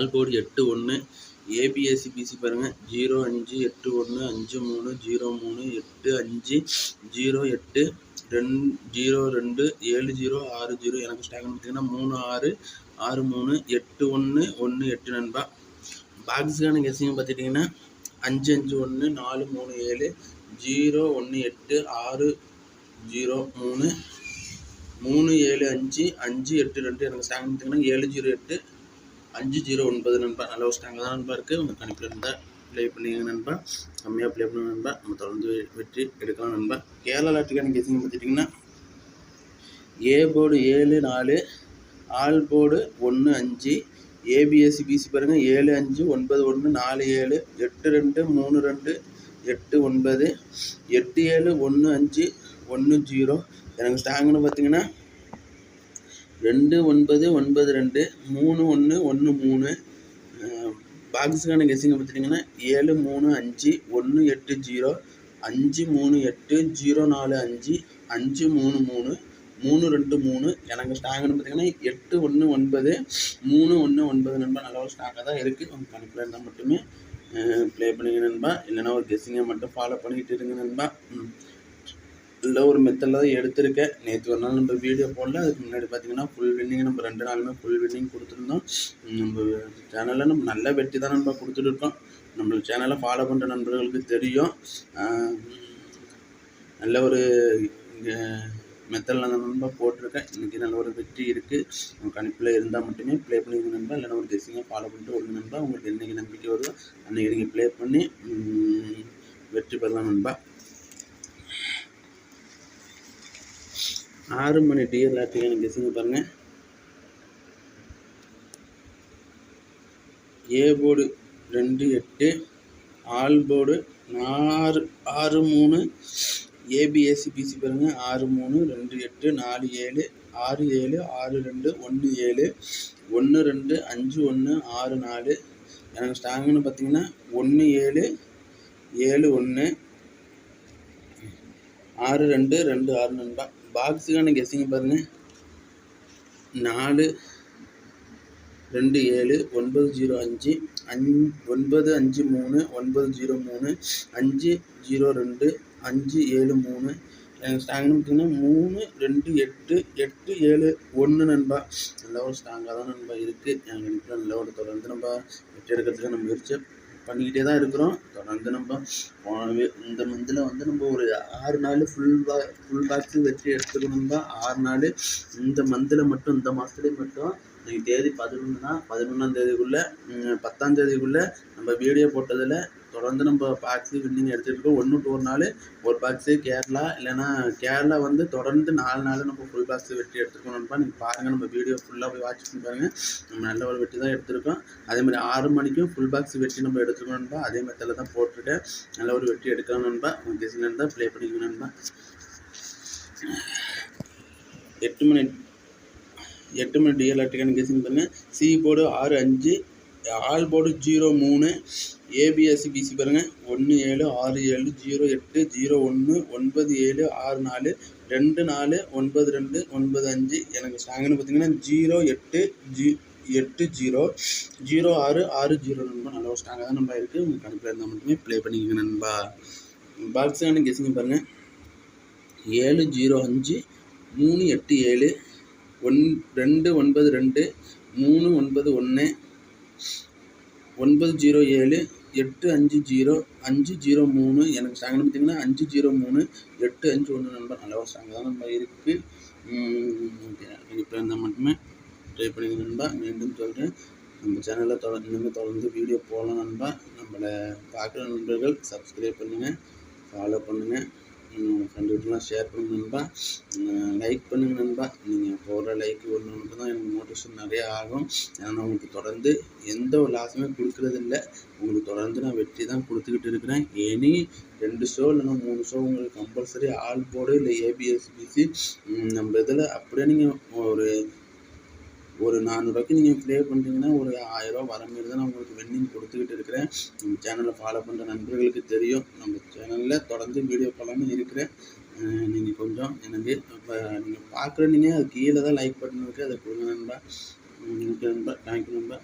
All கோடி எட்டு ஒன்று ஏபிஎஸ்சி பிசி பாருங்கள் ஜீரோ அஞ்சு எட்டு ஒன்று அஞ்சு மூணு ஜீரோ மூணு எட்டு அஞ்சு ஜீரோ எட்டு ரெண் ஜீரோ ரெண்டு ஏழு ஜீரோ ஆறு ஜீரோ எனக்கு ஸ்டாக்னு பார்த்தீங்கன்னா மூணு ஆறு ஆறு மூணு எட்டு ஒன்று ஒன்று எட்டு நண்பா பாக்ஸுக்கான கெஸ்ஸிங் பார்த்துட்டிங்கன்னா அஞ்சு அஞ்சு ஒன்று நாலு மூணு ஏழு ஜீரோ ஒன்று எட்டு ஆறு ஜீரோ மூணு மூணு ஏழு அஞ்சு அஞ்சு எட்டு ரெண்டு எனக்கு ஸ்டாக்னு பார்த்தீங்கன்னா ஏழு ஜீரோ எட்டு. அஞ்சு ஜீரோ ஒன்பது நண்பா. நல்ல ஒரு தான் நண்பா இருக்குது உங்கள் கணிப்பில் இருந்தால் ப்ளே பண்ணிங்க நண்பா. கம்மியாக ப்ளே பண்ண நண்பா. நம்ம தொடர்ந்து வெற்றி எடுக்கலாம் நண்பா. கேரளா லாட்டுக்கான கெஸிங் பார்த்துட்டிங்கன்னா ஏ போர்டு ஏழு நாலு ஆல் போர்டு ஒன்று அஞ்சு ஏபிஎஸ்சி பிசி பாருங்கள் ஏழு அஞ்சு ஒன்பது ஒன்று நாலு ஏழு எட்டு ரெண்டு மூணு ரெண்டு எட்டு ஒன்பது எட்டு ஏழு ஒன்று அஞ்சு ஒன்று ஜீரோ. எனக்கு ஸ்டாங்குன்னு பார்த்தீங்கன்னா ரெண்டு ஒன்பது ஒன்பது ரெண்டு மூணு ஒன்று ஒன்று மூணு. பாக்ஸுக்கான கெஸிங்கை பார்த்துட்டிங்கன்னா ஏழு மூணு அஞ்சு ஒன்று எட்டு ஜீரோ அஞ்சு மூணு எட்டு ஜீரோ நாலு அஞ்சு அஞ்சு மூணு மூணு மூணு ரெண்டு மூணு. எனக்கு ஸ்டாக்னு பார்த்தீங்கன்னா எட்டு ஒன்று ஒன்பது மூணு ஒன்று ஒன்பது நண்பா நல்ல ஒரு ஸ்டாக்காக தான் இருக்குது உங்கள் கணக்கில் இருந்தால் மட்டுமே ப்ளே பண்ணிங்க நண்பா. இல்லைன்னா ஒரு கெஸ்ஸிங்கை மட்டும் ஃபாலோ பண்ணிக்கிட்டு இருங்க நண்பா. இல்லை ஒரு மெத்தடில் தான் எடுத்திருக்கேன். நேற்று ஒரு நாள் நம்ம வீடியோ போடல. அதுக்கு முன்னாடி பார்த்தீங்கன்னா ஃபுல் வின்னிங் நம்ம ரெண்டு நாளுமே ஃபுல் வின்னிங் கொடுத்துருந்தோம். நம்ம சேனலில் நம்ம நல்ல வெற்றி தான் நம்ம கொடுத்துட்டு இருக்கோம். நம்ம சேனலை ஃபாலோ பண்ணுற நண்பர்களுக்கு தெரியும். நல்ல ஒரு மெத்தடில் நான் நண்பா போட்டிருக்கேன். இன்றைக்கி நல்ல ஒரு வெற்றி இருக்குது நம்ம கணிப்பில் இருந்தால் மட்டுமே ப்ளே பண்ணிங்க நண்பா. இல்லைன்னா ஒரு கெஸ்ஸிங்காக ஃபாலோ பண்ணிட்டு ஒரு நண்பா. உங்களுக்கு என்றைக்கு நம்பிக்கை வருதோ அன்றைக்கி நீங்கள் ப்ளே பண்ணி வெற்றி பெறலாம் நண்பா. ஆறு மணி டியர் எனக்கு கெஸ்ஸிங்க பாருங்கள் ஏ போர்டு ரெண்டு எட்டு ஆல் போர்டு நாலு ஆறு மூணு ஏபிஎஸ்சி பிசி பாருங்கள் ஆறு மூணு ரெண்டு எட்டு நாலு ஏழு ஆறு ஏழு ஆறு ரெண்டு ஒன்று ஏழு ஒன்று ரெண்டு அஞ்சு ஒன்று ஆறு நாலு. எனக்கு ஸ்ட்ராங்குன்னு பார்த்தீங்கன்னா ஒன்று ஏழு ஏழு ஒன்று ஆறு ரெண்டு ரெண்டு ஆறு நண்பா பாக்ஸுக்கான கெஸ்ஸிங்க பாருங்கள் நாலு ரெண்டு ஏழு ஒன்பது ஜீரோ அஞ்சு அஞ் ஒன்பது அஞ்சு மூணு ஒன்பது ஜீரோ மூணு அஞ்சு ஜீரோ ரெண்டு அஞ்சு ஏழு மூணு. எனக்கு ஸ்ட்ராங்னு பார்த்தீங்கன்னா மூணு ரெண்டு எட்டு எட்டு ஏழு ஒன்று நண்பா. நல்ல ஒரு ஸ்ட்ராங்காக தான் நண்பா இருக்குது எனக்கு எனக்கு நல்ல ஒரு தொடர்ந்து நம்ம வெற்றி எடுக்கிறதுக்கு நம்ம முயற்சி. பண்ணிக்கிட்டே தான் இருக்கிறோம். தொடர்ந்து நம்ம இந்த மந்தில் வந்து நம்ம ஒரு ஆறு நாள் ஃபுல் பா ஃபுல் பாக்ஸு வெற்றி எடுத்துக்கணும்பா ஆறு நாள் இந்த மந்தில் மட்டும் இந்த மாதத்துலேயே மட்டும் இன்னைக்கு தேதி பதினொன்றுனா பதினொன்றாம் தேதிக்குள்ளே பத்தாம் தேதிக்குள்ளே நம்ம வீடியோ போட்டதில் தொடர்ந்து நம்ம பாக்ஸு வின்னிங் எடுத்துகிட்டு இருக்கோம் ஒன்று டூ ஒரு நாள். ஒரு பாக்ஸு கேரளா இல்லைன்னா கேரளா வந்து தொடர்ந்து நாலு நாள் நம்ம ஃபுல் பாக்ஸ் வெட்டி எடுத்துக்கணும்ப்பா நீங்கள் பாருங்கள் நம்ம வீடியோ ஃபுல்லாக போய் வாட்ச் பண்ணி பாருங்கள் நம்ம நல்ல ஒரு வெட்டி தான் எடுத்திருக்கோம். அதே மாதிரி ஆறு மணிக்கும் ஃபுல் பாக்ஸ் வெட்டி நம்ம எடுத்துக்கணும்ப்பா அதே மெத்தடில் தான் போட்டுருக்கேன். நல்ல ஒரு வெட்டி எடுக்கணும்ப்பா உங்கள் கெசில் இருந்தால் ப்ளே பண்ணிக்கணும்ப்பா எட்டு மணி எட்டு மணி DL ticket guessing C board ஆறு அஞ்சு ஆல் போர்டு ஜீரோ மூணு ஏபிஎஸ்சி பிசி பாருங்கள் ஒன்று ஏழு ஆறு ஏழு ஜீரோ எட்டு ஜீரோ ஒன்று ஒன்பது ஏழு ஆறு நாலு ரெண்டு நாலு ஒன்பது ரெண்டு ஒன்பது அஞ்சு. எனக்கு ஸ்டாங்குன்னு பார்த்தீங்கன்னா ஜீரோ எட்டு ஜி எட்டு ஜீரோ ஜீரோ ஆறு ஆறு ஜீரோ நண்பா நல்ல ஒரு ஸ்டாங்காக தான் நண்பா இருக்குது உங்களுக்கு கணக்கில் இருந்தால் மட்டுமே ப்ளே பண்ணிக்கோங்க நண்பா. பாக்ஸான கெஸிங்க பாருங்கள் ஏழு ஜீரோ அஞ்சு மூணு எட்டு ஏழு ஒன் ரெண்டு ஒன்பது ரெண்டு மூணு ஒன்பது ஒன்று ஒன்பது ஜீரோ ஏழு எட்டு அஞ்சு ஜீரோ அஞ்சு ஜீரோ மூணு. எனக்கு ஸ்ட்ராங்னு பார்த்தீங்கன்னா அஞ்சு ஜீரோ மூணு எட்டு அஞ்சு ஒன்று நம்பர் நல்ல ஒரு ஸ்ட்ராங் தான் நம்ம இருக்குது இப்போ இருந்தால் மட்டுமே ட்ரை பண்ணி நண்பா. மீண்டும் சொல்கிறேன் நம்ம சேனலில் தொடர்ந்து இனிமேல் தொடர்ந்து வீடியோ போடலாம் நண்பா. நம்மளை பார்க்குற நண்பர்கள் சப்ஸ்கிரைப் பண்ணுங்கள் ஃபாலோ பண்ணுங்கள் ஃப்ரெண்டுகிட்டலாம் ஷேர் பண்ணுங்க நண்பா. லைக் பண்ணுங்க நண்பா. நீங்கள் போடுற லைக் ஒன்று ஒன்று தான் எனக்கு மோட்டிவேஷன் நிறையா ஆகும். ஏன்னா நான் உங்களுக்கு தொடர்ந்து எந்த ஒரு லாஸுமே கொடுக்குறது இல்லை உங்களுக்கு தொடர்ந்து நான் வெற்றி தான் கொடுத்துக்கிட்டு இருக்கிறேன். எனி ரெண்டு ஷோ இல்லைன்னா மூணு ஷோ உங்களுக்கு கம்பல்சரி ஆல் போர்டு இல்லை ஏபிஎஸ்பிசி நம்ம இதில் அப்படியே நீங்கள் ஒரு ஒரு நானூறுரூவாய்க்கு நீங்கள் ப்ளே பண்ணுறீங்கன்னா ஒரு ஆயிரரூவா வர மாரி தான் நான் உங்களுக்கு வெண்ணிங் கொடுத்துக்கிட்டு இருக்கிறேன். நம்ம சேனலை ஃபாலோ பண்ணுற நண்பர்களுக்கு தெரியும். நம்ம சேனலில் தொடர்ந்து வீடியோ போடலான்னு இருக்கிறேன். நீங்கள் கொஞ்சம் எனக்கு இப்போ நீங்கள் பார்க்குற நீங்கள் அது கீழே தான் லைக் பட்டன் இருக்குது அதை கொடுங்க நண்பா. ஓகே நண்பா. தேங்க்யூ நண்பா.